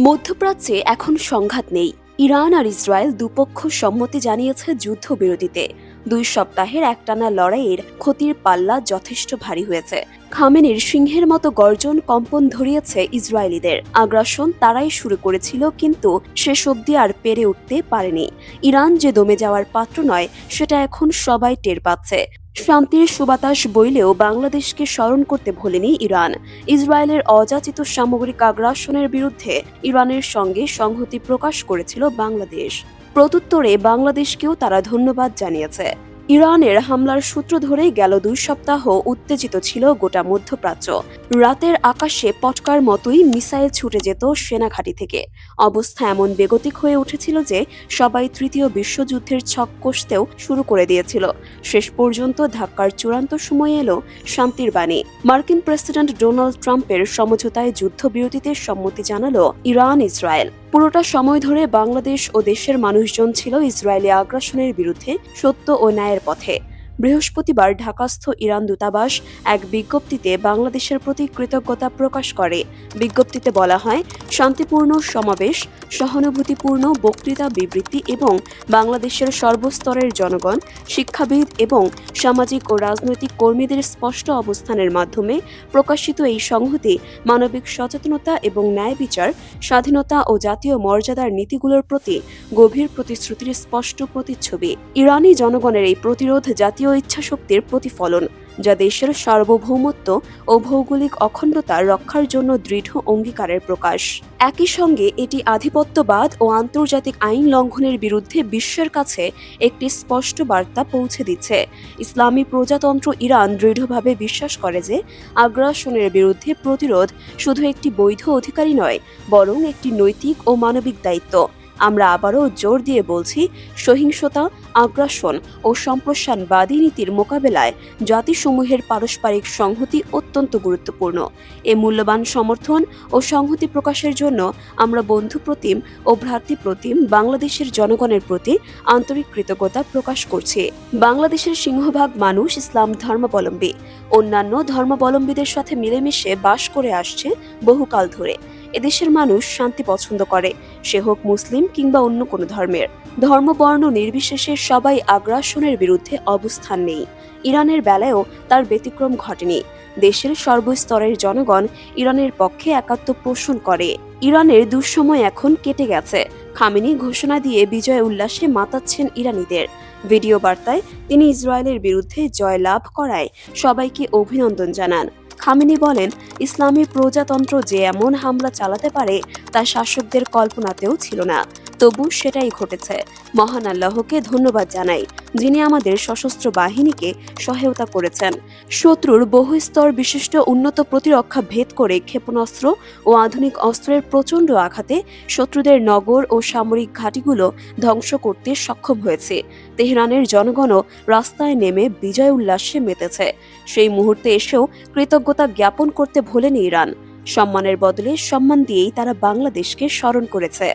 মধ্যপ্রাচ্যে এখন সংঘাত নেই। ইরান আর ইসরায়েল দুপক্ষ সম্মতি জানিয়েছে যুদ্ধবিরতিতে। দুই সপ্তাহের একটানা লড়াইয়ের ক্ষতির পাল্লা যথেষ্ট ভারী হয়েছে। খামেনির সিংহের মতো গর্জন কম্পন ধরিয়েছে ইসরায়েলিদের। আগ্রাসন তারাই শুরু করেছিল, কিন্তু শেষ অবধি আর পেরে উঠতে পারেনি। ইরান যে দমে যাওয়ার পাত্র নয়, সেটা এখন সবাই টের পাচ্ছে। শান্তির সুবাতাস বইলেও বাংলাদেশকে স্মরণ করতে ভোলেনি ইরান। ইসরায়েলের অযাচিত সামগ্রিক আগ্রাসনের বিরুদ্ধে ইরানের সঙ্গে সংহতি প্রকাশ করেছিল বাংলাদেশ। প্রত্যুত্তরে বাংলাদেশকেও তারা ধন্যবাদ জানিয়েছে। ইরানের হামলার সূত্র ধরে গেল দুই সপ্তাহ উত্তেজিত ছিল গোটা মধ্যপ্রাচ্য। রাতের আকাশে পটকার মতোই মিসাইল ছুটে যেত সেনাঘাঁটি থেকে। অবস্থা এমন বেগতিক হয়ে উঠেছিল যে সবাই তৃতীয় বিশ্বযুদ্ধের ছক কষতেও শুরু করে দিয়েছিল। শেষ পর্যন্ত ধাক্কার চূড়ান্ত সময় এলো শান্তির বাণী। মার্কিন প্রেসিডেন্ট ডোনাল্ড ট্রাম্পের সমঝোতায় যুদ্ধবিরতিতে সম্মতি জানালো ইরান, ইসরায়েল। পুরোটা সময় ধরে বাংলাদেশ ও দেশের মানুষজন ছিল ইসরায়েলি আগ্রাসনের বিরুদ্ধে সত্য ও ন্যায়ের পথে। বৃহস্পতিবার ঢাকাস্থ ইরান দূতাবাস এক বিজ্ঞপ্তিতে বাংলাদেশের প্রতি কৃতজ্ঞতা প্রকাশ করে। বিজ্ঞপ্তিতে বলা হয়, শান্তিপূর্ণ সমাবেশ, সহানুভূতিপূর্ণ বক্তৃতা বিবৃতি এবং বাংলাদেশের সর্বস্তরের জনগণ, শিক্ষাবিদ এবং সামাজিক ও রাজনৈতিক কর্মীদের স্পষ্ট অবস্থানের মাধ্যমে প্রকাশিত এই সংহতি মানবিক সচেতনতা এবং ন্যায় বিচার, স্বাধীনতা ও জাতীয় মর্যাদার নীতিগুলোর প্রতি গভীর প্রতিশ্রুতির স্পষ্ট প্রতিচ্ছবি। ইরানি জনগণের এই প্রতিরোধ জাতীয় ইচ্ছাশক্তির প্রতিফলন, যা দেশের সার্বভৌমত্ব ও ভৌগোলিক অখণ্ডতা রক্ষার জন্য দৃঢ় অঙ্গীকারের প্রকাশ। একই সঙ্গে এটি আধিপত্যবাদ ও আন্তর্জাতিক আইন লঙ্ঘনের বিরুদ্ধে বিশ্বের কাছে একটি স্পষ্ট বার্তা পৌঁছে দিচ্ছে। ইসলামী প্রজাতন্ত্র ইরান দৃঢ়ভাবে বিশ্বাস করে যে আগ্রাসনের বিরুদ্ধে প্রতিরোধ শুধু একটি বৈধ অধিকারী নয়, বরং একটি নৈতিক ও মানবিক দায়িত্ব। আমরা আবারও জোর দিয়ে বলছি, সহিংসতা, আগ্রাসন ও সম্প্রসারণবাদী নীতির মোকাবেলায় জাতিসমূহের পারস্পরিক সংহতি অত্যন্ত গুরুত্বপূর্ণ। এ মূল্যবান সমর্থন ও সংহতি প্রকাশের জন্য আমরা বন্ধুপ্রতিম ও ভ্রাতৃপ্রতিম বাংলাদেশের জনগণের প্রতি আন্তরিক কৃতজ্ঞতা প্রকাশ করছি। বাংলাদেশের সিংহভাগ মানুষ ইসলাম ধর্মাবলম্বী। অন্যান্য ধর্মাবলম্বীদের সাথে মিলেমিশে বাস করে আসছে বহুকাল ধরে। এদেশের মানুষ শান্তি পছন্দ করে। সে হোক মুসলিম কিংবা অন্য কোনো ধর্মের। ধর্মবর্ণ নির্বিশেষে সবাই আগ্রাসনের বিরুদ্ধে অবস্থান নেই। ইরানের বেলায়ও তার ব্যতিক্রম ঘটেনি। দেশের সর্বস্তরের জনগণ ইরানের পক্ষে একাত্ম পোষণ করে। ইরানের দুঃসময় এখন কেটে গেছে। খামেনি ঘোষণা দিয়ে বিজয় উল্লাসে মাতাচ্ছেন ইরানিদের। ভিডিও বার্তায় তিনি ইসরায়েলের বিরুদ্ধে জয় লাভ করায় সবাইকে অভিনন্দন জানান। খামেনি বলেন, ইসলামী প্রজাতন্ত্র যে এমন হামলা চালাতে পারে, তা শাসকদের কল্পনাতেও ছিল না। তবু সেটাই ঘটেছে। মহান আল্লাহকে ধন্যবাদ জানাই। যিনি আমাদের সশস্ত্র বাহিনীকে সহায়তা করেছেন। শত্রুর বহু স্তর বিশিষ্ট উন্নত প্রতিরক্ষা ভেদ করে ক্ষেপণাস্ত্র ও আধুনিক অস্ত্রের প্রচণ্ড আঘাতে শত্রুদের নগর ও সামরিক ঘাঁটিগুলো ধ্বংস করতে সক্ষম হয়েছে। তেহরানের জনগণও রাস্তায় নেমে বিজয় উল্লাসে মেতেছে। সেই মুহূর্তে এসেও কৃতজ্ঞতা জ্ঞাপন করতে ভোলেনি ইরান। সম্মানের বদলে সম্মান দিয়েই তারা বাংলাদেশকে স্মরণ করেছে।